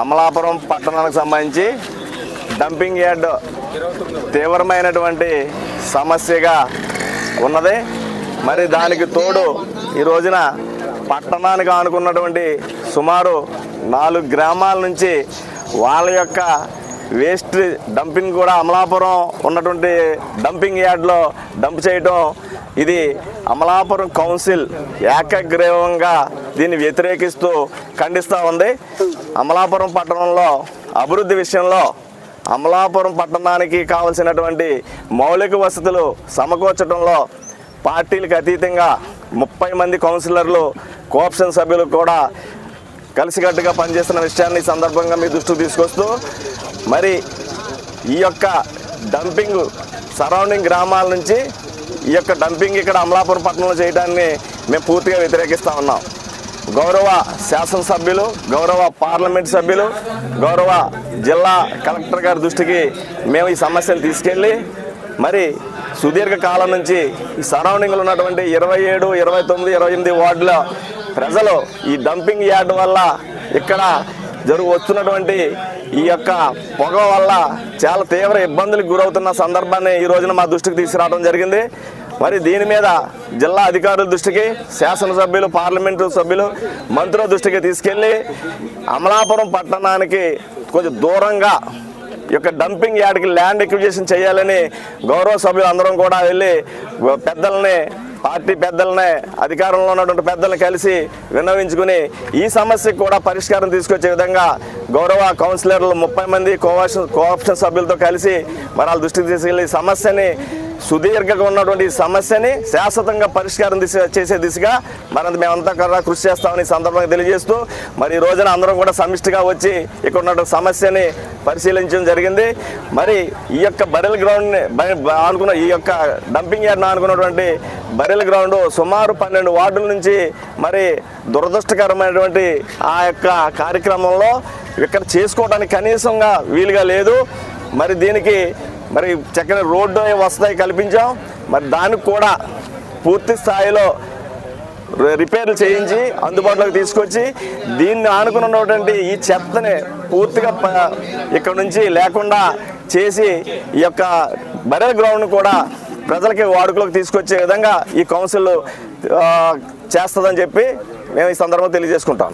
అమలాపురం పట్టణానికి సంబంధించి dumping yard తీవ్రమైనటువంటి సమస్యగా ఉన్నది. మరి దానికి తోడు ఈ రోజున పట్టణానికి ఆనుకున్నటువంటి సుమారు నాలుగు గ్రామాల నుంచి వాళ్ళ యొక్క వేస్ట్ డంపింగ్ కూడా అమలాపురం ఉన్నటువంటి డంపింగ్ యార్డ్లో డంప్ చేయటం ఇది అమలాపురం కౌన్సిల్ ఏకగ్రీవంగా దీన్ని వ్యతిరేకిస్తూ ఖండిస్తూ ఉంది. అమలాపురం పట్టణంలో అభివృద్ధి విషయంలో అమలాపురం పట్టణానికి కావలసినటువంటి మౌలిక వసతులు సమకూర్చడంలో పార్టీలకు అతీతంగా ముప్పై మంది కౌన్సిలర్లు కోఆప్షన్ సభ్యులు కూడా కలిసికట్టుగా పనిచేస్తున్న విషయాన్ని సందర్భంగా మీ దృష్టికి తీసుకొస్తూ మరి ఈ యొక్క డంపింగ్ సరౌండింగ్ గ్రామాల నుంచి ఈ యొక్క డంపింగ్ ఇక్కడ అమలాపురం పట్టణంలో చేయడాన్ని మేము పూర్తిగా వ్యతిరేకిస్తూ ఉన్నాం. గౌరవ శాసనసభ్యులు గౌరవ పార్లమెంట్ సభ్యులు గౌరవ జిల్లా కలెక్టర్ గారి దృష్టికి మేము ఈ సమస్యను తీసుకెళ్ళి మరి సుదీర్ఘ కాలం నుంచి ఈ సరౌండింగ్లో ఉన్నటువంటి ఇరవై ఏడు ఇరవై తొమ్మిది ఇరవై ఎనిమిది వార్డుల ప్రజలు ఈ డంపింగ్ యార్డ్ వల్ల ఇక్కడ జరుగు వస్తున్నటువంటి ఈ యొక్క పొగ వల్ల చాలా తీవ్ర ఇబ్బందులకు గురవుతున్న సందర్భాన్ని ఈ రోజున మా దృష్టికి తీసుకురావడం జరిగింది. మరి దీని మీద జిల్లా అధికారుల దృష్టికి శాసనసభ్యులు పార్లమెంటు సభ్యులు మంత్రుల దృష్టికి తీసుకెళ్ళి అమలాపురం పట్టణానికి కొంచెం దూరంగా ఈ యొక్క డంపింగ్ యార్డ్కి ల్యాండ్ ఎక్విజేషన్ చేయాలని గౌరవ సభ్యులు అందరం కూడా వెళ్ళి పెద్దల్ని పార్టీ పెద్దలనే అధికారంలో ఉన్నటువంటి పెద్దలను కలిసి విన్నవించుకుని ఈ సమస్యకు కూడా పరిష్కారం తీసుకొచ్చే విధంగా గౌరవ కౌన్సిలర్లు ముప్పై మంది కోఆప్షన్ కోఆప్షన్ సభ్యులతో కలిసి మరి వాళ్ళ దృష్టికి తీసుకెళ్ళి ఈ సమస్యని సుదీర్ఘంగా ఉన్నటువంటి సమస్యని శాశ్వతంగా పరిష్కారం దిశ చేసే దిశగా మరంత మేమంతా కూడా కృషి చేస్తామని సందర్భంగా తెలియజేస్తూ మరి ఈ రోజున అందరం కూడా సమిష్టిగా వచ్చి ఇక్కడ ఉన్నటువంటి సమస్యని పరిశీలించడం జరిగింది. మరి ఈ యొక్క బరెల్ గ్రౌండ్ని అనుకున్న ఈ యొక్క డంపింగ్ యార్డ్ అనుకున్నటువంటి బరెల్ గ్రౌండ్ సుమారు పన్నెండు వార్డుల నుంచి మరి దురదృష్టకరమైనటువంటి ఆ యొక్క కార్యక్రమంలో ఇక్కడ చేసుకోవడానికి కనీసంగా వీలుగా లేదు. మరి దీనికి మరి చక్కని రోడ్డు వస్తాయి కల్పించాం. మరి దానికి కూడా పూర్తి స్థాయిలో రిపేర్లు చేయించి అందుబాటులోకి తీసుకొచ్చి దీన్ని ఆనుకున్నటువంటి ఈ చెత్తని పూర్తిగా ప- ఇక్కడ నుంచి లేకుండా చేసి ఈ యొక్క బరెల్ గ్రౌండ్ కూడా ప్రజలకి వాడుకలోకి తీసుకొచ్చే విధంగా ఈ కౌన్సిల్ చేస్తుందని చెప్పి మేము ఈ సందర్భంగా తెలియజేసుకుంటాం.